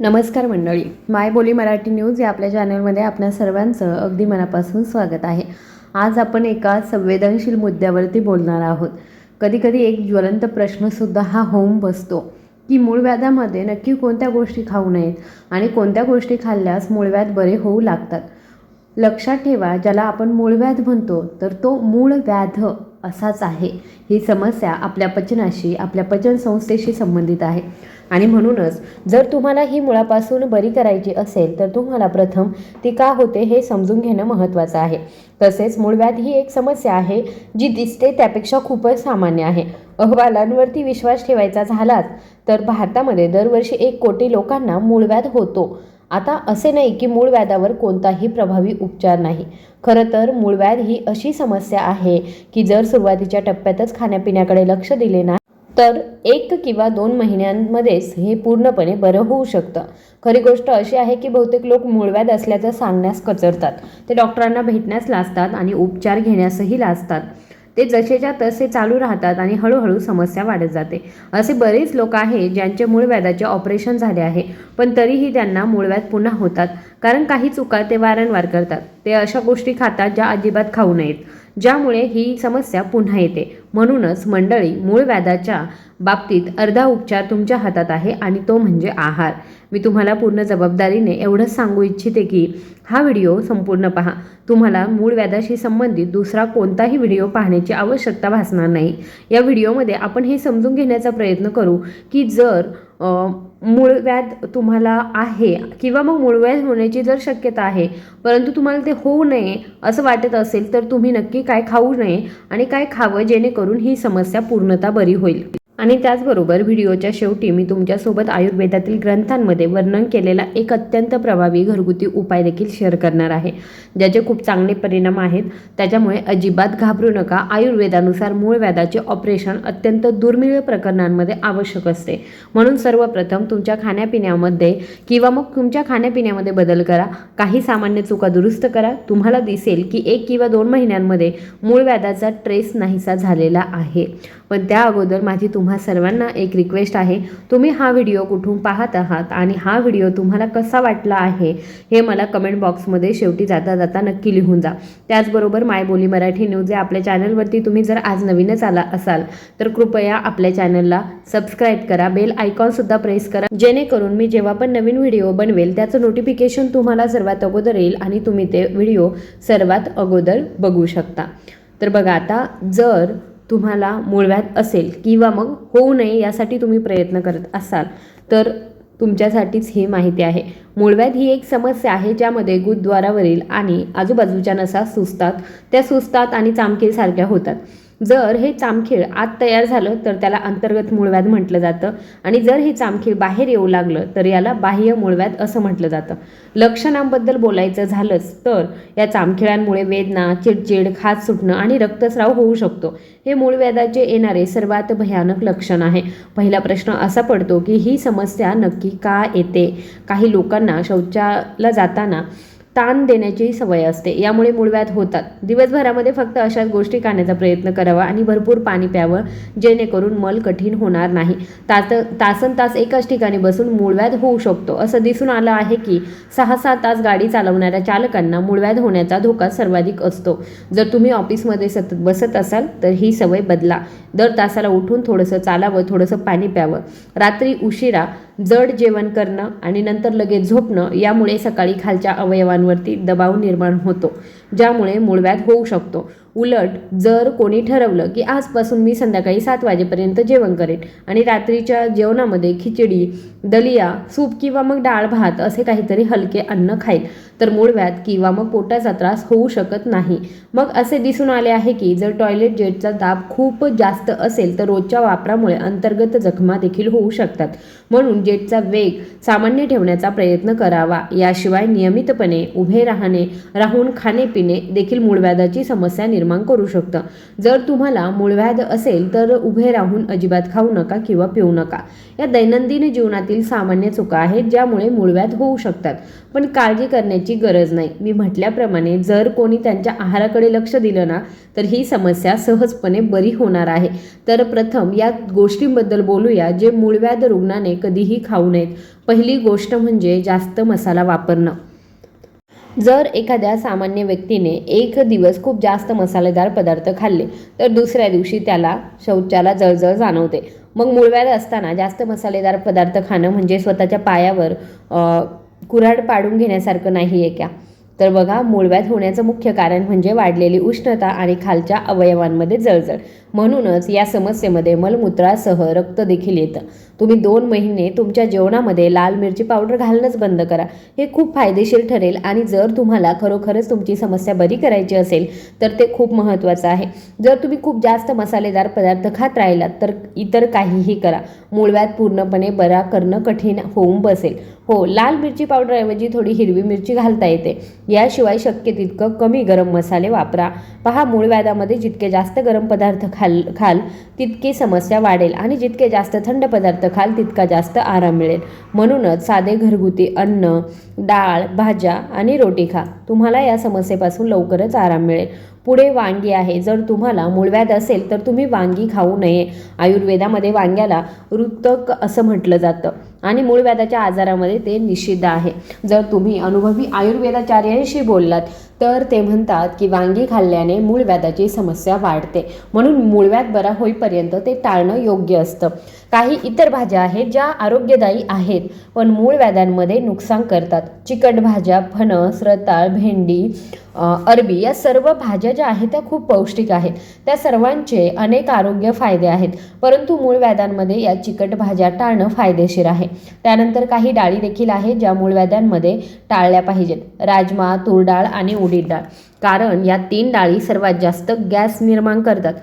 नमस्कार मंडळी. माय बोली मराठी न्यूज या आपल्या चॅनलमध्ये आपल्या सर्वांचं अगदी मनापासून स्वागत आहे. आज आपण एका संवेदनशील मुद्द्यावरती बोलणार आहोत. कधीकधी एक ज्वलंत प्रश्नसुद्धा हा होऊन बसतो की मूळव्याधामध्ये नक्की कोणत्या गोष्टी खाऊ नयेत आणि कोणत्या गोष्टी खाल्ल्यास मूळव्याध बरे होऊ लागतात. लक्षात ठेवा ज्याला आपण मूळव्याध म्हणतो तर तो मूळ व्याध असाच आहे. ही समस्या आपल्या पचनाशी आपल्या पचनसंस्थेशी संबंधित आहे. आणि म्हणूनच जर तुम्हाला ही मुळापासून बरी करायची असेल तर तुम्हाला प्रथम ती का होते हे समजून घेणं महत्त्वाचं आहे. तसेच मूळव्याध ही एक समस्या आहे जी दिसते त्यापेक्षा खूपच सामान्य आहे. अहवालांवरती विश्वास ठेवायचा झालाच तर भारतामध्ये दरवर्षी एक कोटी लोकांना मूळव्याध होतो. आता असे नाही की मूळ व्याधावर कोणताही प्रभावी उपचार नाही. खरं तर मूळव्याध ही अशी समस्या आहे की जर सुरुवातीच्या टप्प्यातच खाण्यापिण्याकडे लक्ष दिले नाही तर एक किंवा दोन महिन्यांमध्येच हे पूर्णपणे बरं होऊ शकतं. खरी गोष्ट अशी आहे की बहुतेक लोक मूळव्याध असल्याचं सांगण्यास कचरतात. ते डॉक्टरांना भेटण्यास लाजतात आणि उपचार घेण्यासही लाजतात. ते जसेच्या तसे चालू राहतात आणि हळूहळू समस्या वाढत जाते. असे बरेच लोक आहे ज्यांचे मूळव्याधाचे ऑपरेशन झाले आहे पण तरीही त्यांना मूळव्याध पुन्हा होतात कारण काही चुका ते वारंवार करतात. ते अशा गोष्टी खातात ज्या अजिबात खाऊ नयेत ज्यामुळे ही समस्या पुन्हा येते. म्हणूनच मंडळी मूळ व्याधाच्या बाबतीत अर्धा उपचार तुमच्या हातात आहे आणि तो म्हणजे आहार. मी तुम्हाला पूर्ण जबाबदारीने एवढंच सांगू इच्छिते की हा व्हिडिओ संपूर्ण पहा. तुम्हाला मूळ व्याधाशी संबंधित दुसरा कोणताही व्हिडिओ पाहण्याची आवश्यकता भासणार नाही. या व्हिडिओमध्ये आपण हे समजून घेण्याचा प्रयत्न करू की जर मूळव्याध तुम्हाला आहे किंवा मग मूळव्याध होण्याची जर शक्यता आहे परंतु तुम्हाला ते होऊ नये असं वाटत असेल तर तुम्ही नक्की काय खाऊ नये आणि काय खावं जेणेकरून ही समस्या पूर्णतः बरी होईल. आणि त्याचबरोबर व्हिडिओच्या शेवटी मी तुमच्यासोबत आयुर्वेदातील ग्रंथांमध्ये वर्णन केलेला एक अत्यंत प्रभावी घरगुती उपाय देखील शेअर करणार आहे. ज्याचे खूप चांगले परिणाम आहेत. त्याच्यामुळे अजिबात घाबरू नका. आयुर्वेदानुसार मूळ व्याधाचे ऑपरेशन अत्यंत दुर्मिळ प्रकरणांमध्ये आवश्यक असते. म्हणून सर्वप्रथम तुमच्या खाण्यापिण्यामध्ये किंवा मग तुमच्या खाण्यापिण्यामध्ये बदल करा. काही सामान्य चुका दुरुस्त करा. तुम्हाला दिसेल की एक किंवा दोन महिन्यांमध्ये मूळ व्याधाचा ट्रेस नाहीसा झालेला आहे. पण त्या अगोदर माझी तुम्हा सर्वांना एक रिक्वेस्ट आहे. तुम्ही हा व्हिडिओ कुठून पाहत आहात आणि हा व्हिडिओ तुम्हाला कसा वाटला आहे हे मला कमेंट बॉक्समध्ये शेवटी जाता जाता नक्की लिहून जा. त्याचबरोबर माय बोली मराठी न्यूज या आपल्या चॅनलवरती तुम्ही जर आज नवीनच आला असाल तर कृपया आपल्या चॅनलला सबस्क्राईब करा बेल आयकॉनसुद्धा प्रेस करा. जेणेकरून मी जेव्हा पण नवीन व्हिडिओ बनवेल त्याचं नोटिफिकेशन तुम्हाला सर्वात अगोदर येईल आणि तुम्ही ते व्हिडिओ सर्वात अगोदर बघू शकता. तर बघा आता जर तुम्हाला मुळव्यात असेल किंवा मग होऊ नये यासाठी तुम्ही प्रयत्न करत असाल तर तुमच्यासाठीच ही माहिती आहे. मूळव्याध ही एक समस्या आहे ज्यामध्ये गुदद्वारावरील आणि आजूबाजूच्या नसा सुजतात. त्या सुजतात आणि चामकेसारख्या होतात. जर हे चामखीळ आत तयार झालं तर त्याला अंतर्गत मूळव्याध म्हटलं जातं. आणि जर हे चामखीळ बाहेर येऊ लागलं तर याला बाह्य मूळव्याध असं म्हटलं जातं. लक्षणांबद्दल बोलायचं झालंच तर या चामखिळांमुळे वेदना चिडचिड खाज सुटणं आणि रक्तस्राव होऊ शकतो. हे मूळव्याधाचे येणारे सर्वात भयानक लक्षण आहे. पहिला प्रश्न असा पडतो की ही समस्या नक्की का येते? काही लोकांना शौचाला जाताना ताण देण्याची सवय असते. यामुळे मूळव्याध होतात. दिवसभरामध्ये फक्त अशाच गोष्टी खाण्याचा प्रयत्न करावा आणि भरपूर पाणी प्यावं जेणेकरून मल कठीण होणार नाही. तास तासन तास एकाच ठिकाणी बसून मूळव्याध होऊ शकतो. असं दिसून आलं आहे की सहा सात तास गाडी चालवणाऱ्या चालकांना मूळव्याध होण्याचा धोका सर्वाधिक असतो. जर तुम्ही ऑफिसमध्ये सतत बसत असाल तर ही सवय बदला. दर तासाला उठून थोडंसं चालावं थोडंसं पाणी प्यावं. रात्री उशिरा जड जेवण करणं आणि नंतर लगेच झोपणं यामुळे सकाळी खालच्या अवयवांवरती दबाव निर्माण होतो. ज्यामुळे मूळव्याध होऊ शकतो. उलट जर कोणी ठरवलं की आजपासून मी संध्याकाळी सात वाजेपर्यंत जेवण करेन आणि रात्रीच्या जेवणामध्ये खिचडी दलिया सूप किंवा मग डाळ भात असे काहीतरी हलके अन्न खाईल तर मूळव्याध किंवा मग पोटाचा त्रास होऊ शकत नाही. मग असे दिसून आले आहे की जर टॉयलेट जेटचा दाब खूप जास्त असेल तर रोजच्या वापरामुळे अंतर्गत जखमा देखील होऊ शकतात. म्हणून जेटचा वेग सामान्य ठेवण्याचा प्रयत्न करावा. याशिवाय नियमितपणे उभे राहणे राहून खाणे पिणे देखील मूळव्याधाची समस्या निर्माण करू शकतं. जर तुम्हाला मूळव्याध असेल तर उभे राहून अजिबात खाऊ नका किंवा पिऊ नका. या दैनंदिन जीवनातील सामान्य चुका आहेत ज्यामुळे मूळव्याध होऊ शकतात. पण काळजी करण्याची गरज नाही. मी म्हटल्याप्रमाणे जर कोणी त्यांच्या आहाराकडे लक्ष दिलं ना तर ही समस्या सहजपणे बरी होणार आहे. तर प्रथम या गोष्टींबद्दल बोलूया जे मूळव्याध रुग्णाने कधीही खाऊ नयेत. पहिली गोष्ट म्हणजे जास्त मसाला वापरणं. जर एखाद्या सामान्य व्यक्तीने एक दिवस खूप जास्त मसालेदार पदार्थ खाल्ले तर दुसऱ्या दिवशी त्याला शौचाला जळजळ जाणवते. मग मुळव्याध असताना जास्त मसालेदार पदार्थ खाणं म्हणजे स्वतःच्या पायावर कुऱ्हाड पाडून घेण्यासारखं नाही आहे का? तर बघा मूळव्याध होण्याचं मुख्य कारण म्हणजे वाढलेली उष्णता आणि खालच्या अवयवांमध्ये जळजळ. म्हणूनच या समस्येमध्ये मलमूत्रासह रक्त देखील येतं. तुम्ही दोन महिने तुमच्या जेवणामध्ये लाल मिरची पावडर घालणंच बंद करा. हे खूप फायदेशीर ठरेल आणि जर तुम्हाला खरोखरच तुमची समस्या बरी करायची असेल तर ते खूप महत्त्वाचं आहे. जर तुम्ही खूप जास्त मसालेदार पदार्थ खात राहिलात तर इतर काहीही करा. मूळव्याध पूर्णपणे बरा करणं कठीण होऊन बसेल. हो लाल मिरची पावडरऐवजी थोडी हिरवी मिरची घालता येते. याशिवाय शक्य तितकं कमी गरम मसाले वापरा. पहा मूळव्याधामध्ये जितके जास्त गरम पदार्थ खा खाल खाल तितकी समस्या वाढेल आणि जितके जास्त थंड पदार्थ खाल तितका जास्त आराम मिळेल. म्हणूनच साधे घरगुती अन्न डाळ भाज्या आणि रोटी खा. तुम्हाला या समस्येपासून लवकरच आराम मिळेल. पुढे वांगी आहे. जर तुम्हाला मूळव्याध असेल तर तुम्ही वांगी खाऊ नये. आयुर्वेदामध्ये वांग्याला ऋतक असं म्हटलं जातं आणि मूळव्याधाच्या आजारामध्ये ते निषिद्ध आहे. जर तुम्ही अनुभवी आयुर्वेदाचार्यांशी बोललात तर ते म्हणतात की वांगी खाल्ल्याने मूळव्याधाची समस्या वाढते. म्हणून मूळव्याध बरा होईपर्यंत ते टाळणं योग्य असतं. काही इतर भाज्या आहेत ज्या आरोग्यदायी आहेत पण मूळव्याधांमध्ये नुकसान करतात. चिकट भाज्या फणस रताळ भेंडी अरबी या सर्व भाज्या ज्या आहेत त्या खूप पौष्टिक आहेत. त्या सर्वांचे अनेक आरोग्य फायदे आहेत. परंतु मूळव्याधांमध्ये या चिकट भाज्या टाळणं फायदेशीर आहे. त्यानंतर काही डाळी देखील आहेत ज्या मूळव्याधांमध्ये टाळल्या पाहिजेत. राजमा तूर डाळ आणि उडीद डाळ. कारण या तीन डाळी सर्वात जास्त गॅस निर्माण करतात.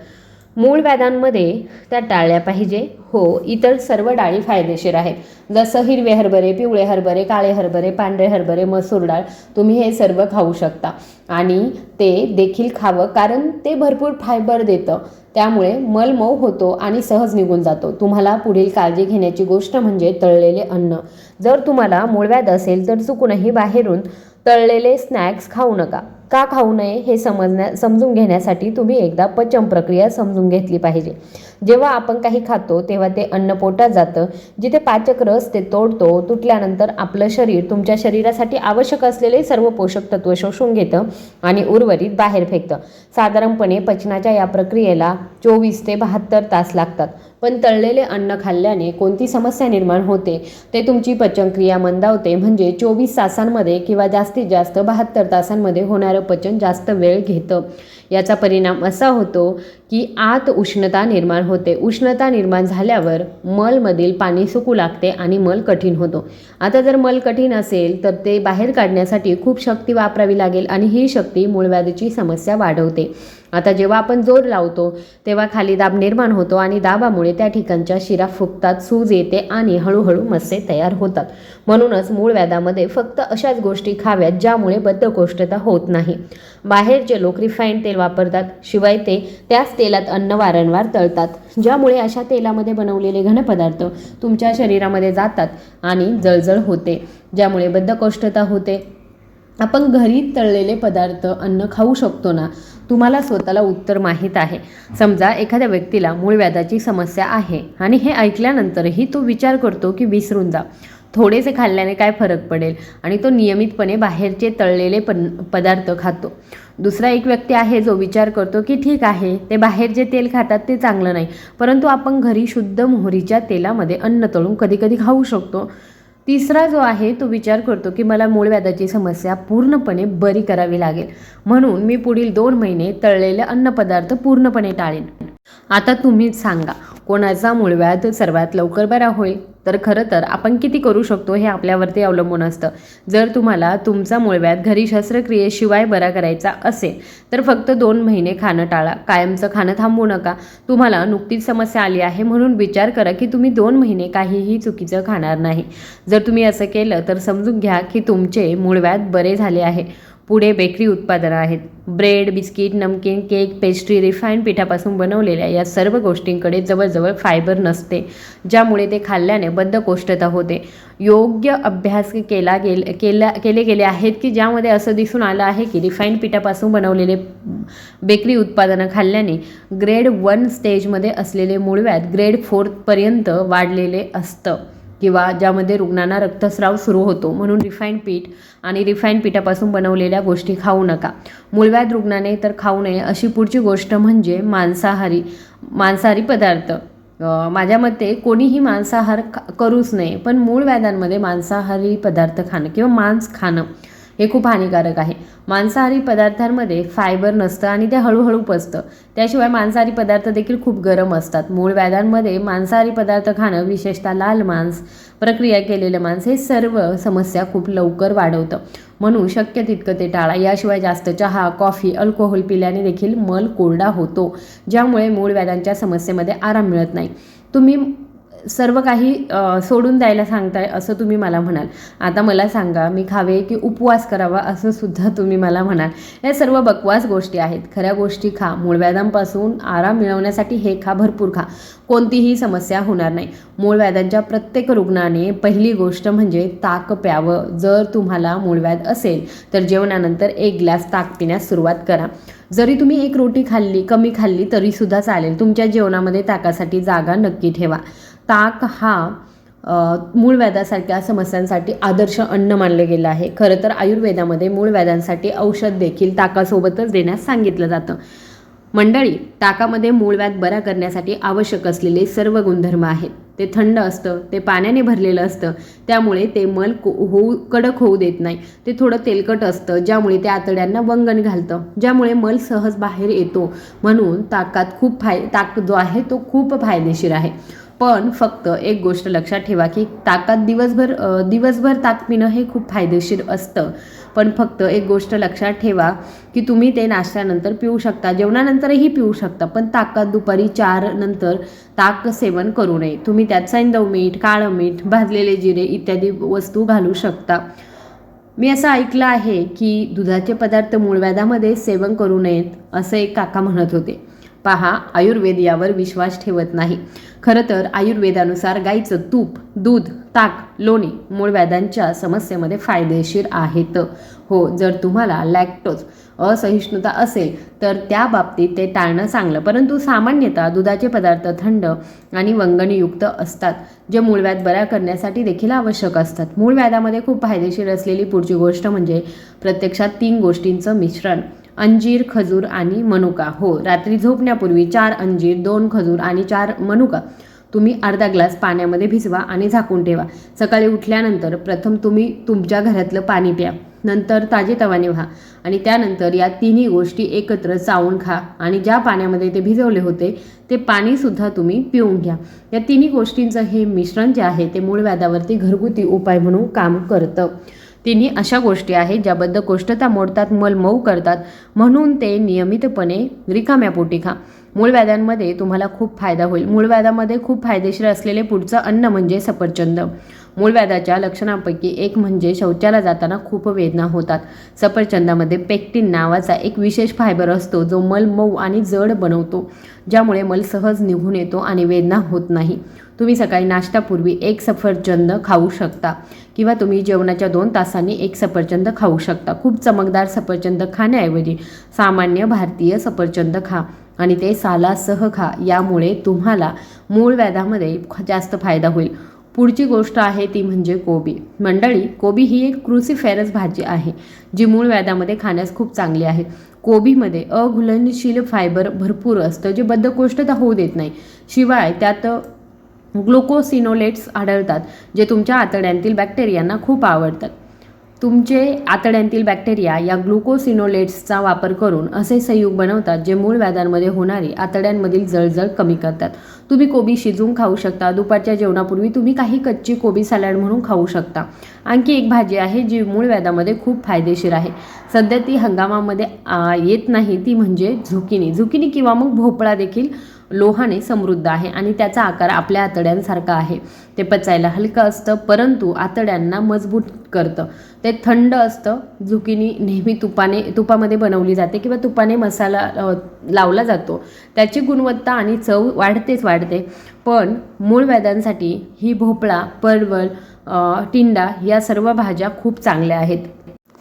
मूळ व्याधांमध्ये त्या टाळल्या पाहिजे. हो इतर सर्व डाळी फायदेशीर आहेत. जसं हिरवे हरभरे पिवळे हरभरे काळे हरभरे पांढरे हरभरे मसूर डाळ तुम्ही हे सर्व खाऊ शकता. आणि ते देखील खावं कारण ते भरपूर फायबर देतं. त्यामुळे मल मऊ होतो आणि सहज निघून जातो. तुम्हाला पुढील काळजी घेण्याची गोष्ट म्हणजे तळलेले अन्न. जर तुम्हाला मूळव्याध असेल तर चुकूनही बाहेरून तळलेले स्नॅक्स खाऊ नका. का खाऊ नये हे समजण्या समजून घेण्यासाठी तुम्ही एकदा पचन प्रक्रिया समजून घेतली पाहिजे. जेव्हा आपण काही खातो तेव्हा ते अन्न पोटात जातं. जिथे पाचक रस ते तोडतो तुटल्यानंतर आपलं शरीर तुमच्या शरीरासाठी आवश्यक असलेले सर्व पोषक तत्व शोषून घेतं आणि उर्वरित बाहेर फेकतं. साधारणपणे पचनाच्या या प्रक्रियेला चोवीस ते बहात्तर तास लागतात. पण तळलेले अन्न खाल्ल्याने कोणती समस्या निर्माण होते? ते तुमची पचनक्रिया मंदावते. म्हणजे चोवीस तासांमध्ये किंवा जास्तीत जास्त बहात्तर तासांमध्ये होणारं पचन जास्त वेळ घेतं. याचा परिणाम असा होतो की आत उष्णता निर्माण होते. उष्णता निर्माण झाल्यावर मलमधील पाणी सुकू लागते आणि मल कठीण होतो. आता जर मल कठीण असेल तर ते बाहेर काढण्यासाठी खूप शक्ती वापरावी लागेल आणि ही शक्ती मूळव्याधीची समस्या वाढवते. आता जेव्हा आपण जोर लावतो तेव्हा खाली दाब निर्माण होतो आणि दाबामुळे त्या ठिकाणच्या शिरा फुगतात सूज येते आणि हळूहळू मस्से तयार होतात. म्हणूनच मूळ व्याधामध्ये फक्त अशाच गोष्टी खाव्यात ज्यामुळे बद्धकोष्ठता होत नाही. बाहेरचे लोक रिफाईंड तेल वापरतात शिवाय ते त्याच तेलात अन्न वारंवार तळतात ज्यामुळे अशा तेलामध्ये बनवलेले घनपदार्थ तुमच्या शरीरामध्ये जातात आणि जळजळ होते ज्यामुळे बद्धकोष्ठता होते. आपण घरी तळलेले पदार्थ अन्न खाऊ शकतो ना? तुम्हाला स्वतःला उत्तर माहीत आहे. समजा एखाद्या व्यक्तीला मूळ व्याधाची समस्या आहे आणि हे ऐकल्यानंतरही तो विचार करतो की विसरून जा. थोडेसे खाल्ल्याने काय फरक पडेल? आणि तो नियमितपणे बाहेरचे तळलेले पन पदार्थ खातो. दुसरा एक व्यक्ती आहे जो विचार करतो की ठीक आहे ते बाहेर जे तेल खातात ते चांगलं नाही. परंतु आपण घरी शुद्ध मोहरीच्या तेलामध्ये अन्न तळून कधी कधी खाऊ शकतो. तिसरा जो आहे तो विचार करतो की मला मूळ व्याधाची समस्या पूर्णपणे बरी करावी लागेल. म्हणून मी पुढील दोन महिने तळलेले अन्नपदार्थ पूर्णपणे टाळेन. आता तुम्हीच सांगा कोणाचा मूळव्याध सर्वात लवकर बरा होईल? तर खरं तर आपण किती करू शकतो हे आपल्यावरती अवलंबून असतं. जर तुम्हाला तुमचा मूळव्याध घरी शस्त्रक्रियेशिवाय बरा करायचा असेल तर फक्त दोन महिने खाणं टाळा. कायमचं खाणं थांबवू नका. तुम्हाला नुकतीच समस्या आली आहे म्हणून विचार करा की तुम्ही दोन महिने काहीही चुकीचं खाणार नाही. जर तुम्ही असं केलं तर समजून घ्या की तुमचे मूळव्याध बरे झाले आहे. पुढे बेकरी उत्पादनं आहेत. ब्रेड बिस्किट नमकीन केक पेस्ट्री रिफाईंड पिठापासून बनवलेल्या या सर्व गोष्टींकडे जवळजवळ फायबर नसते ज्यामुळे ते खाल्ल्याने बद्धकोष्ठता होते. योग्य अभ्यास केला गेल केला केले गेले आहेत की ज्यामध्ये असं दिसून आलं आहे की रिफाईंड पिठापासून बनवलेले बेकरी उत्पादनं खाल्ल्याने ग्रेड वन स्टेजमध्ये असलेले मूळव्याध ग्रेड फोर्थपर्यंत वाढलेले असतं. किंवा ज्यामध्ये रुग्णांना रक्तस्राव सुरू होतो म्हणून रिफाईंड पीठ आणि रिफाईंड पिठापासून बनवलेल्या गोष्टी खाऊ नका. मूळव्याध रुग्णाने तर खाऊ नये अशी पुढची गोष्ट म्हणजे मांसाहारी मांसाहारी पदार्थ. माझ्या मते कोणीही मांसाहार खा करूच नये पण मूळ व्याधांमध्ये मांसाहारी पदार्थ खाणं किंवा मांस खाणं हे खूप हानिकारक आहे. मांसाहारी पदार्थांमध्ये फायबर नसतं आणि ते हळूहळू पचतं. त्याशिवाय मांसाहारी पदार्थ देखील खूप गरम असतात. मूळ व्याधांमध्ये मांसाहारी पदार्थ खाणं विशेषतः लाल मांस प्रक्रिया केलेलं मांस हे सर्व समस्या खूप लवकर वाढवतं. म्हणून शक्य तितकं ते टाळा. याशिवाय जास्त चहा कॉफी अल्कोहोल पिल्याने देखील मल कोरडा होतो ज्यामुळे मूळ व्याधांच्या समस्येमध्ये आराम मिळत नाही. तुम्ही सर्व काही सोडून द्यायला सांगताय असं तुम्ही मला म्हणाल. आता मला सांगा मी खावे की उपवास करावा असं सुद्धा तुम्ही मला म्हणाल. या सर्व बकवास गोष्टी आहेत. खऱ्या गोष्टी खा. मूळव्याधांपासून आराम मिळवण्यासाठी हे खा. भरपूर खा. कोणतीही समस्या होणार नाही. मूळव्याधांच्या प्रत्येक रुग्णाने पहिली गोष्ट म्हणजे ताक प्यावं. जर तुम्हाला मूळव्याध असेल तर जेवणानंतर एक ग्लास ताक पिण्यास सुरुवात करा. जरी तुम्ही एक रोटी खाल्ली कमी खाल्ली तरीसुद्धा चालेल. तुमच्या जेवणामध्ये ताकासाठी जागा नक्की ठेवा. ताक हा मूळ व्याधासारख्या समस्यांसाठी आदर्श अन्न मानलं गेलं आहे. खरं तर आयुर्वेदामध्ये मूळव्याधांसाठी औषध देखील ताकासोबतच देण्यास सांगितलं जातं. मंडळी ताकामध्ये मूळव्याध बरा करण्यासाठी आवश्यक असलेले सर्व गुणधर्म आहेत. ते थंड असतं ते पाण्याने भरलेलं असतं त्यामुळे ते मल को- होऊ कडक होऊ देत नाही. ते थोडं तेलकट असतं ज्यामुळे ते आतड्यांना वंगण घालतं ज्यामुळे मल सहज बाहेर येतो. म्हणून ताकात खूप फाय ताक जो आहे तो खूप फायदेशीर आहे. पण फक्त एक गोष्ट लक्षात ठेवा की ताकात दिवसभर दिवसभर ताक पिणं हे खूप फायदेशीर असतं. पण फक्त एक गोष्ट लक्षात ठेवा की तुम्ही ते नाश्त्यानंतर पिऊ शकता जेवणानंतरही पिऊ शकता पण ताकात दुपारी चार नंतर ताक सेवन करू नये. तुम्ही त्यात सैंदव मीठ काळं मीठ भाजलेले जिरे इत्यादी वस्तू घालू शकता. मी असं ऐकलं आहे की दुधाचे पदार्थ मूळव्याधामध्ये सेवन करू नयेत असं एक काका म्हणत होते. पहा आयुर्वेद यावर विश्वास ठेवत नाही. खरं तर आयुर्वेदानुसार गाईचं तूप दूध ताक लोणी मूळव्याधांच्या समस्येमध्ये फायदेशीर आहेत. हो जर तुम्हाला लॅक्टोज असहिष्णुता असेल तर त्या बाबतीत ते टाळणं चांगलं. परंतु सामान्यतः दुधाचे पदार्थ थंड आणि वंगणीयुक्त असतात जे मूळव्याध बऱ्या करण्यासाठी देखील आवश्यक असतात. मूळव्याधामध्ये खूप फायदेशीर असलेली पुढची गोष्ट म्हणजे प्रत्यक्षात तीन गोष्टींचं मिश्रण. अंजीर खजूर आणि मनुका. हो रात्री झोपण्यापूर्वी चार अंजीर दोन खजूर आणि चार मनुका. तुम्ही अर्धा ग्लास पाण्यामध्ये भिजवा आणि झाकून ठेवा. सकाळी उठल्यानंतर प्रथम तुम्ही तुमच्या घरातलं पाणी प्या. नंतर ताजे तवाने व्हा. आणि त्यानंतर या तिन्ही गोष्टी एकत्र चावून खा. आणि ज्या पाण्यामध्ये ते भिजवले होते ते पाणीसुद्धा तुम्ही पिऊन घ्या. या तिन्ही गोष्टींचं हे मिश्रण जे आहे ते मूळ व्याधावरती घरगुती उपाय म्हणून काम करतं. तिन्ही अशा गोष्टी आहेत ज्याबद्दल बद्धकोष्ठता मोडतात मल मऊ करतात. म्हणून ते नियमितपणे रिकाम्या पोटी खा मूळव्याधांमध्ये तुम्हाला खूप फायदा होईल. मूळव्याधामध्ये खूप फायदेशीर असलेले पुढचं अन्न म्हणजे सफरचंद. मूळव्याधाच्या लक्षणांपैकी एक म्हणजे शौचाला जाताना खूप वेदना होतात. सफरचंदामध्ये पेक्टिन नावाचा एक विशेष फायबर असतो जो मल मऊ आणि जड बनवतो ज्यामुळे मल सहज निघून येतो आणि वेदना होत नाही. तुम्ही सकाळी नाश्त्यापूर्वी एक सफरचंद खाऊ शकता. किंवा तुम्ही जेवणाच्या दोन तासांनी एक सफरचंद खाऊ शकता. खूप चमकदार सफरचंद खाण्याऐवजी सामान्य भारतीय सफरचंद खा आणि ते सालासह खा. यामुळे तुम्हाला मूळ व्याधामध्ये जास्त फायदा होईल. पुढची गोष्ट आहे ती म्हणजे कोबी. मंडळी कोबी ही एक क्रुसिफेरस भाजी आहे जी मूळ व्याधामध्ये खाण्यास खूप चांगली आहे. कोबीमध्ये अघुलनशील फायबर भरपूर असतं जे बद्धकोष्ठता होऊ देत नाही. शिवाय त्यात ग्लुकोसिनोलेट्स आढळतात जे तुमच्या आतड्यांतील बॅक्टेरियांना खूप आवडतात. तुमचे आतड्यांतील बॅक्टेरिया या ग्लुकोसिनोलेट्सचा वापर करून असे संयुग बनवतात जे मूळ व्याधांमध्ये होणारी आतड्यांमधील जळजळ कमी करतात. तुम्ही कोबी शिजवून खाऊ शकता दुपारच्या जेवणापूर्वी तुम्ही काही कच्ची कोबी सॅलड म्हणून खाऊ शकता. आणखी एक भाजी आहे जी मूळ व्याधामध्ये खूप फायदेशीर आहे. सध्या ती हंगामामध्ये आ, येत नाही ती म्हणजे झुकिनी. झुकिनी किंवा मग भोपळा देखील लोहाने समृद्ध आहे आणि त्याचा आकार आपल्या आतड्यांसारखा आहे. ते पचायला हलकं असतं परंतु आतड्यांना मजबूत करतं. ते थंड असतं झुकिनी नेहमी तुपाने तुपामध्ये बनवली जाते किंवा तुपाने मसाला लावला जातो. त्याची गुणवत्ता आणि चव वाढतेच वाढते. पण मूळ व्याधांसाठी ही भोपळा परवल टिंडा या सर्व भाज्या खूप चांगल्या आहेत.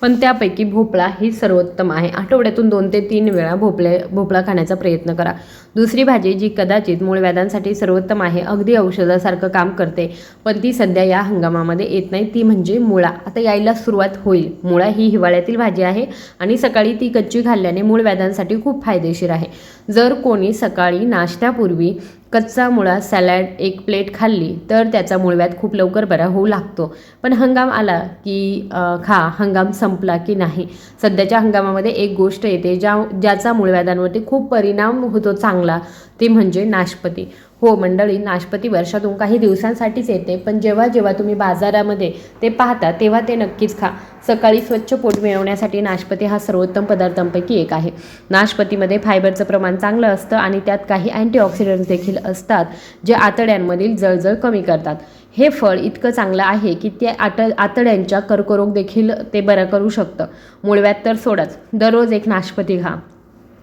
पण त्यापैकी भोपळा ही सर्वोत्तम आहे. आठवड्यातून दोन ते तीन वेळा भोपळे भोपळा खाण्याचा प्रयत्न करा. दुसरी भाजी जी कदाचित मूळ व्याधांसाठी सर्वोत्तम आहे अगदी औषधासारखं काम करते पण ती सध्या या हंगामामध्ये येत नाही. ती म्हणजे मुळा. आता यायला सुरुवात होईल. मुळा ही हिवाळ्यातील भाजी आहे आणि सकाळी ती कच्ची खाल्ल्याने मूळ व्याधांसाठी खूप फायदेशीर आहे. जर कोणी सकाळी नाश्त्यापूर्वी कच्चा मुळा सॅलॅड एक प्लेट खाल्ली तर त्याचा मुळव्यात खूप लवकर बरा होऊ लागतो. पण हंगाम आला की खा हंगाम संपला की नाही? सध्याच्या हंगामामध्ये एक गोष्ट येते ज्या ज्याचा मुळव्यादांवरती खूप परिणाम होतो चांगला ते म्हणजे नाशपती. हो मंडळी नाशपती वर्षातून काही दिवसांसाठीच येते पण जेव्हा जेव्हा तुम्ही बाजारामध्ये ते पाहता तेव्हा ते नक्कीच खा. सकाळी स्वच्छ पोट मिळवण्यासाठी नाशपती हा सर्वोत्तम पदार्थांपैकी एक आहे. नाशपतीमध्ये फायबरचं प्रमाण चांगलं असतं आणि त्यात काही अँटीऑक्सिडंट्स देखील असतात जे आतड्यांमधील जळजळ कमी करतात. हे फळ इतकं चांगलं आहे की ते आत आतड्यांच्या कर्करोग देखील ते बरं करू शकतं. मुळव्यात तर सोडाच. दररोज एक नाशपती खा.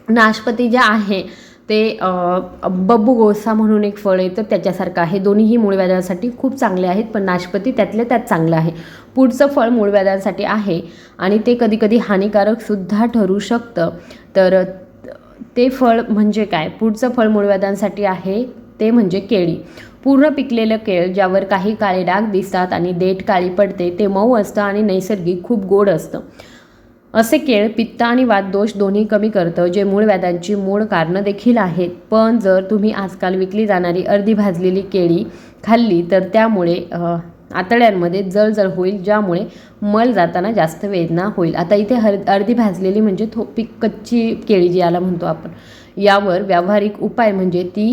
नाशपती जे आहे ते बब्बू गोसा म्हणून एक फळ आहे तर त्याच्यासारखं आहे. दोन्हीही मूळव्याधासाठी खूप चांगले आहेत पण नाशपती त्यातल्या त्यात चांगलं आहे. पुढचं फळ मूळव्याधांसाठी आहे आणि ते कधीकधी हानिकारकसुद्धा ठरू शकतं. तर ते फळ म्हणजे काय? पुढचं फळ मूळव्याधांसाठी आहे ते म्हणजे केळी. पूर्ण पिकलेलं केळ ज्यावर काही काळे डाग दिसतात आणि देठ काळी पडते ते मऊ असतं आणि नैसर्गिक खूप गोड असतं. असे केळ पित्त आणि वातदोष दोन्ही कमी करतं जे मूळ व्याधांची मूळ कारणं देखील आहेत. पण जर तुम्ही आजकाल विकली जाणारी अर्धी भाजलेली केळी खाल्ली तर त्यामुळे आतड्यांमध्ये जळजळ होईल ज्यामुळे मल जाताना जास्त वेदना होईल. आता इथे हर अर्धी भाजलेली म्हणजे थो कच्ची केळी जी याला म्हणतो आपण यावर व्यावहारिक उपाय म्हणजे ती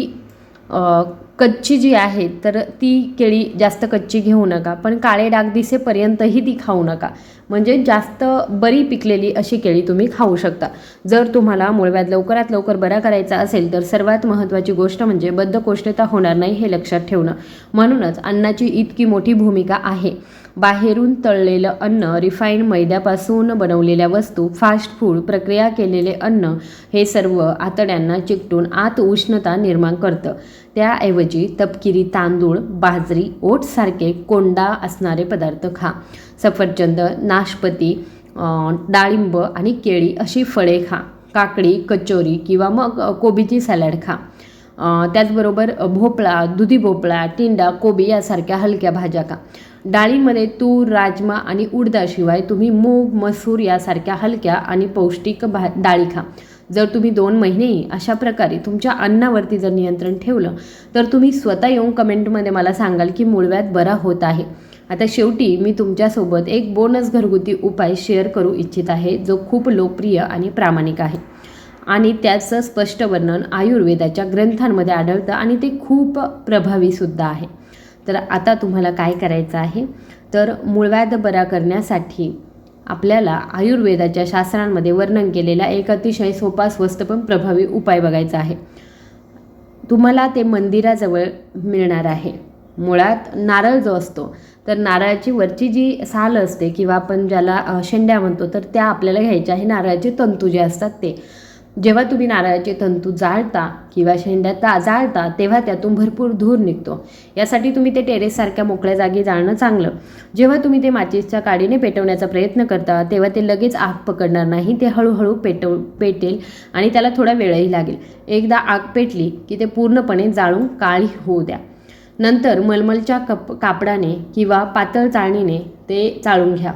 कच्ची जी आहे तर ती केळी जास्त कच्ची घेऊ नका. पण काळे डाग दिसेपर्यंतही ती खाऊ नका. म्हणजे जास्त बरी पिकलेली अशी केळी तुम्ही खाऊ शकता. जर तुम्हाला मूळव्याध लवकरात लवकर बरा करायचा असेल तर सर्वात महत्त्वाची गोष्ट म्हणजे बद्धकोष्ठता होणार नाही हे लक्षात ठेवणं. म्हणूनच अन्नाची इतकी मोठी भूमिका आहे. बाहेरून तळलेलं अन्न रिफाईंड मैद्यापासून बनवलेल्या वस्तू फास्ट फूड प्रक्रिया केलेले अन्न हे सर्व आतड्यांना चिकटून आत उष्णता निर्माण करतं. त्याऐवजी तपकिरी तांदूळ बाजरी ओटसारखे कोंडा असणारे पदार्थ खा. सफरचंद नाशपती डाळिंब आणि केळी अशी फळे खा. काकडी कचोरी किंवा मग कोबीची सॅलड खा. त्याचबरोबर भोपळा दुधी भोपळा टिंडा कोबी यासारख्या हलक्या भाज्या खा. डाळीमध्ये तूर राजमा आणि उडदाशिवाय तुम्ही मूग मसूर यासारख्या हलक्या आणि पौष्टिक भा डाळी खा. जर तुम्ही दोन महिनेही अशा प्रकारे तुमच्या अन्नावरती जर नियंत्रण ठेवलं तर तुम्ही स्वतः येऊन कमेंटमध्ये मला सांगाल की मुळव्यात बरा होत आहे. आता शेवटी मी तुमच्यासोबत एक बोनस घरगुती उपाय शेअर करू इच्छित आहे जो खूप लोकप्रिय आणि प्रामाणिक आहे. आणि त्याचं स्पष्ट वर्णन आयुर्वेदाच्या ग्रंथांमध्ये आढळतं आणि ते खूप प्रभावीसुद्धा आहे. तर आता तुम्हाला काय करायचं आहे? तर मूळव्याध बरा करण्यासाठी आपल्याला आयुर्वेदाच्या शास्त्रांमध्ये वर्णन केलेला एक अतिशय सोपा स्वस्त पण प्रभावी उपाय बघायचा आहे. तुम्हाला ते मंदिराजवळ मिळणार आहे. मुळात नारळ जो असतो तर नारळाची वरची जी साल असते किंवा आपण ज्याला शेंड्या म्हणतो तर त्या आपल्याला घ्यायच्या आहे. नारळाचे तंतू जे असतात ते. जेव्हा तुम्ही नारळाचे तंतू जाळता किंवा शेंड्या ता जाळता तेव्हा त्यातून भरपूर धूर निघतो. यासाठी तुम्ही ते टेरेससारख्या मोकळ्या जागी जाळणं चांगलं. जेव्हा तुम्ही ते माचीसच्या काडीने पेटवण्याचा प्रयत्न करता तेव्हा ते लगेच आग पकडणार नाही ते हळूहळू पेटव पेटेल आणि त्याला थोडा वेळही लागेल. एकदा आग पेटली की ते पूर्णपणे जाळून काळी होऊ द्या. नंतर मलमलच्या कप कापडाने किंवा पातळ चाळणीने ते चाळून घ्या.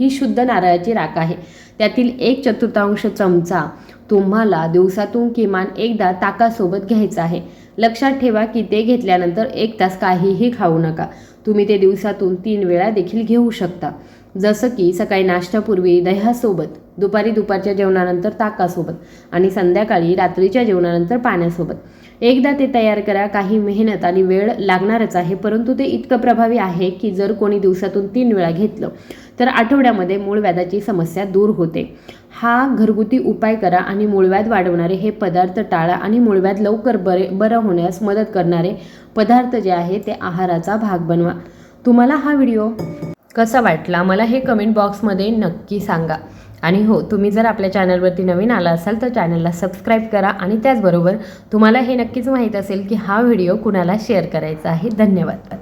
ही शुद्ध नारळाची राख आहे. त्यातील एक चतुर्थांश चमचा तुम्हाला दिवसातून किमान एकदा ताकासोबत घ्यायचा आहे. लक्षात ठेवा की ते घेतल्यानंतर एक तास काहीही खाऊ नका. तुम्ही ते दिवसातून तीन वेळा देखील घेऊ शकता. जसं की सकाळी नाश्त्यापूर्वी दह्यासोबत दुपारी दुपारच्या जेवणानंतर ताकासोबत आणि संध्याकाळी रात्रीच्या जेवणानंतर पाण्यासोबत. एकदा ते तयार करा काही मेहनत आणि वेळ लागणारच आहे परंतु ते इतकं प्रभावी आहे की जर कोणी दिवसातून तीन वेळा घेतलं तर आठवड्यामध्ये मूळव्याधाची समस्या दूर होते. हा घरगुती उपाय करा आणि मूळव्याध वाढवणारे हे पदार्थ टाळा आणि मूळव्याध लवकर बरे बरं होण्यास मदत करणारे पदार्थ जे आहे ते आहाराचा भाग बनवा. तुम्हाला हा व्हिडिओ कसा वाटला? मला हे कमेंट बॉक्समध्ये नक्की सांगा. आणि हो तुम्ही जर आपल्या चॅनलवरती नवीन आला असाल तर चॅनलला सबस्क्राईब करा आणि त्याचबरोबर तुम्हाला हे नक्कीच माहीत असेल की हा व्हिडिओ कुणाला शेअर करायचा आहे. धन्यवाद.